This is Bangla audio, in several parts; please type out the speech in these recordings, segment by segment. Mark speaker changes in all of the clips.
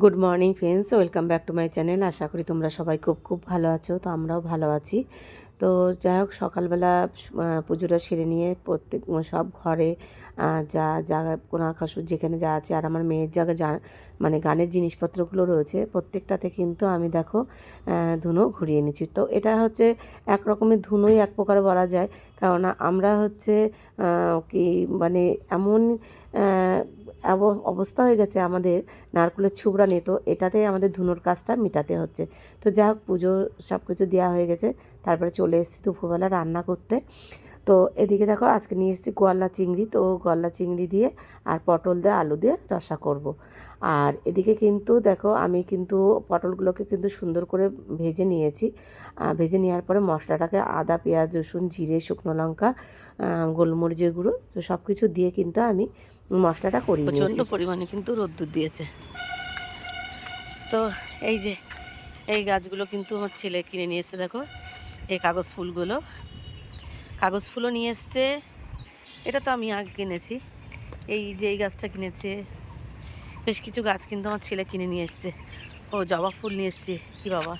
Speaker 1: Good morning friends welcome back to my channel আশা করি তোমরা সবাই খুব খুব ভালো আছো, তো আমরাও ভালো আছি। তো যাই হোক, সকালবেলা পুজোটা সেরে নিয়ে প্রত্যেক সব ঘরে যা যা, কোনা খাসুর যেখানে যা আছে, আর আমার মেয়ের জায়গা যা মানে গানের জিনিসপত্রগুলো রয়েছে, প্রত্যেকটাতে কিন্তু আমি দেখো ধুনো ঘুরিয়ে নিচ্ছি তো এটা হচ্ছে এক রকমের ধুনোই এক প্রকার বলা যায়। কেননা আমরা হচ্ছে কি মানে এমন অবস্থা হয়ে গেছে আমাদের নারকুলের ছুবড়া নিয়ে। তো এটাতে আমাদের ধুনোর কাজটা মেটাতে হচ্ছে। তো যা হোক পুজো সব কিছু দেওয়া হয়ে গেছে। তারপরে চলে এসেছি দুপুরবেলা রান্না করতে। তো এদিকে দেখো আজকে নিয়ে এসেছি গলনা চিংড়ি, তো গলনা চিংড়ি দিয়ে আর পটল দিয়ে আলু দিয়ে রসা করব। আর এদিকে কিন্তু দেখো আমি কিন্তু পটলগুলোকে কিন্তু সুন্দর করে ভেজে নিয়েছি। ভেজে নেওয়ার পরে মশলাটাকে আদা, পেঁয়াজ, রসুন, জিরে, শুকনো লঙ্কা গোলমরিচের গুঁড়ো, তো সব কিছু দিয়ে কিন্তু আমি মশলাটা করিয়ে
Speaker 2: প্রচণ্ড পরিমাণে কিন্তু রোদ্দুর দিয়েছে। তো এই যে, এই গাছগুলো কিন্তু আমার ছেলে কিনে নিয়ে এসছে, দেখো, এই কাগজ ফুলগুলো। কাগজ ফুলও নিয়ে এসছে। এটা তো আমি আগে কিনেছি। এই যে এই গাছটা কিনেছে, বেশ কিছু গাছ কিন্তু আমার ছেলে কিনে নিয়ে এসছে। ও জবা ফুল নিয়ে এসছে, কি বাবা,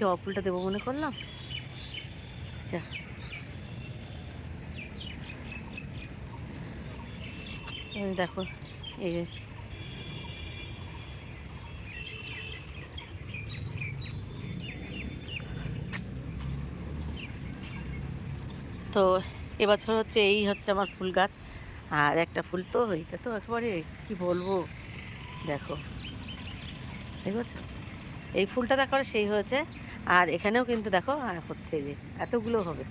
Speaker 2: জবা ফুলটা দেবো মনে করলাম? আচ্ছা দেখো, এই তো এবছর হচ্ছে এই হচ্ছে আমার ফুল গাছ। আর একটা ফুল তো এইটা তো একেবারে কি বলব? দেখো, দেখেছ? এই ফুলটা দেখো, সেই হয়েছে। আর এখানেও কিন্তু দেখো হচ্ছে যে এতগুলো হবে।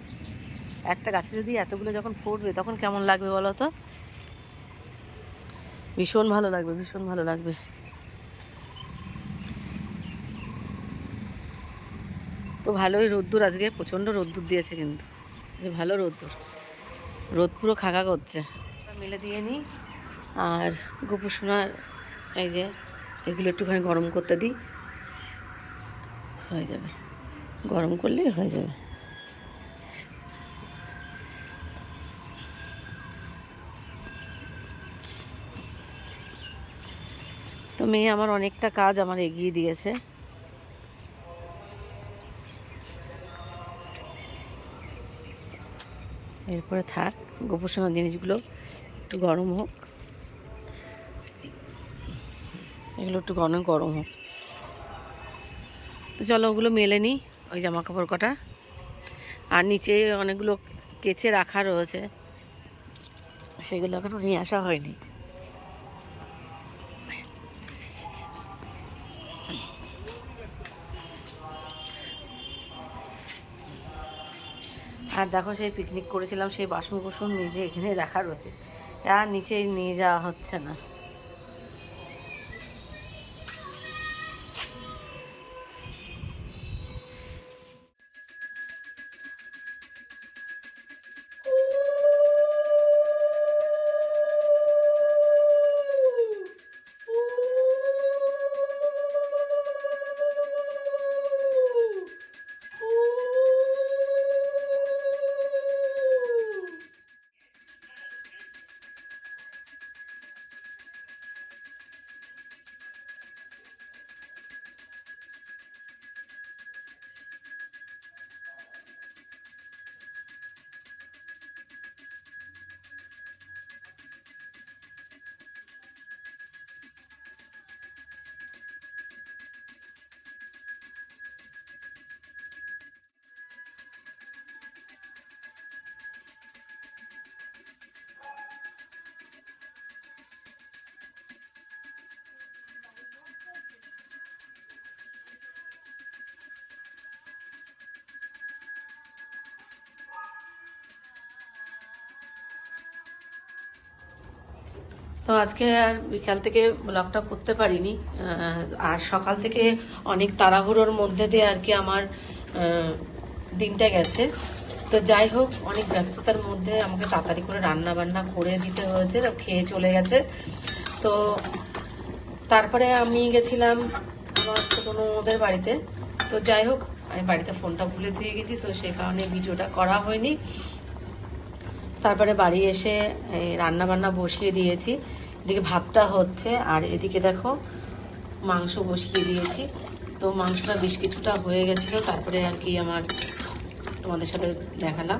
Speaker 2: একটা গাছে যদি এতগুলো যখন ফুটবে, তখন কেমন লাগবে বলো তো? ভীষণ ভালো লাগবে, ভীষণ ভালো লাগবে। তো ভালোই রোদ্দুর আজকে, প্রচণ্ড রোদ্দুর দিয়েছে কিন্তু। যে ভালো রোদ্দুর। রোদ পুরো খাকা করছে। মেলে দিয়ে নিই। আর গোপু সোনার এই যে এগুলো একটুখানি গরম করতে দিই। হয়ে যাবে। গরম করলেই হয়ে যাবে। তো মেয়ে আমার অনেকটা কাজ আমার এগিয়ে দিয়েছে। এরপরে থাক গোপোষণার জিনিসগুলো একটু গরম হোক। এগুলো একটু গরম গরম হোক। চলো ওগুলো মেলে নিই, ওই জামা কাপড় কটা। আর নিচে অনেকগুলো কেচে রাখা রয়েছে, সেগুলো এখনও নিয়ে আসা হয়নি। আর দেখো সেই পিকনিক করেছিলাম, সেই বাসন কুসন নিজে এখানে রাখা রয়েছে। আর নিচে নিয়ে যাওয়া হচ্ছে না। তো আজকে আর বিকাল থেকে ব্লগটা করতে পারিনি। আর সকাল থেকে অনেক তাড়াহুড়োর মধ্যে দিয়ে আর কি আমার দিনটা গেছে। তো যাই হোক, অনেক ব্যস্ততার মধ্যে আমাকে তাড়াতাড়ি করে রান্না বান্না করে দিতে হয়েছে খেয়ে চলে গেছে। তো তারপরে আমি গেছিলাম আমার ছোটো ওদের বাড়িতে। তো যাই হোক, আমি বাড়িতে ফোনটা ভুলে দিয়ে গেছি, তো সেই কারণে ভিডিওটা করা হয়নি। তারপরে বাড়ি এসে রান্না বান্না বসিয়ে দিয়েছি। এদিকে ভাতটা হচ্ছে, আর এদিকে দেখো মাংস বসিয়ে দিয়েছি। তো মাংসটা বেশ কিছুটা হয়ে গেছিল, তারপরে আর কি আমার তোমাদের সাথে দেখালাম।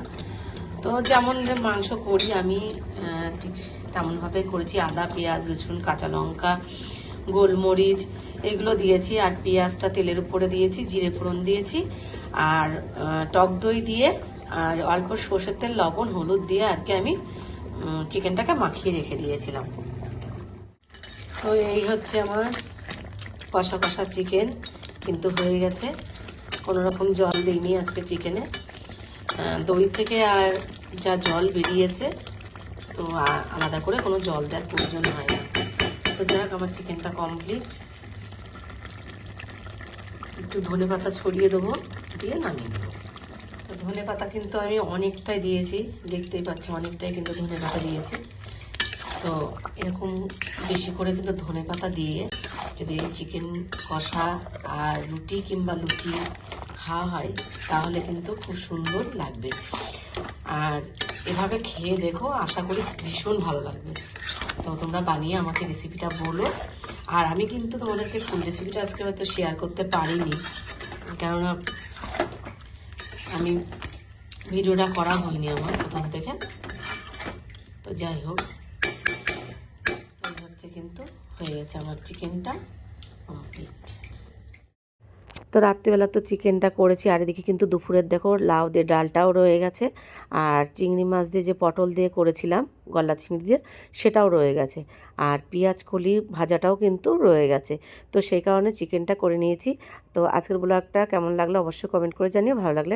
Speaker 2: তো যেমন মাংস করি আমি ঠিক তেমনভাবে করেছি। আদা, পেঁয়াজ, রসুন, কাঁচা লঙ্কা, গোলমরিচ এগুলো দিয়েছি, আর পেঁয়াজটা তেলের উপরে দিয়েছি, জিরে ফোড়ন দিয়েছি, আর টক দই দিয়ে আর অল্প সর্ষের তেল, লবণ, হলুদ দিয়ে আর কি আমি চিকেনটাকে মাখিয়ে রেখে দিয়েছিলাম। তো এই হচ্ছে আমার কষা কষা চিকেন কিন্তু হয়ে গেছে। কোনো রকম জল দিইনি আজকে চিকেনে দই থেকে আর যা জল বেরিয়েছে, তো আলাদা করে কোনো জল দেওয়ার প্রয়োজন হয় না। তো যাক, আমার চিকেনটা কমপ্লিট একটু ধনে পাতা ছড়িয়ে দেবো, দিয়ে নামিয়ে দেবো ধনে পাতা কিন্তু আমি অনেকটাই দিয়েছি, দেখতেই পাচ্ছি অনেকটাই কিন্তু ধনে পাতা দিয়েছি। তো এরকম বেশি করে কিন্তু ধনে পাতা দিয়ে যদি চিকেন কষা আর রুটি কিংবা লুচি খাওয়া হয়, তাহলে কিন্তু খুব সুন্দর লাগবে। আর এভাবে খেয়ে দেখো, আশা করি ভীষণ ভালো লাগবে। তো তোমরা বানিয়ে আমাকে রেসিপিটা বলো। আর আমি কিন্তু তোমাদেরকে ফুল রেসিপিটা আজকে হয়তো শেয়ার করতে পারিনি, কেননা আমি ভিডিওটা করা হয়নি আমার প্রথম থেকে। তো যাই হোক হচ্ছে কিন্তু হয়ে গেছে আমার চিকেনটা কমপ্লিট
Speaker 1: তো রাত্রিবেলা তো চিকেনটা করেছি, আর এদিকে কিন্তু দুপুরের দেখো লাউ দিয়ে ডালটাও রয়ে গেছে, আর চিংড়ি মাছ দিয়ে যে পটল দিয়ে করেছিলাম গলা চিংড়ি দিয়ে, সেটাও রয়ে গেছে। আর পেঁয়াজ কলি ভাজাটাও কিন্তু রয়ে গেছে। তো সেই কারণে চিকেনটা করে নিয়েছি। তো আজকের ব্লগটা কেমন লাগল অবশ্যই কমেন্ট করে জানিয়ে ভালো লাগলে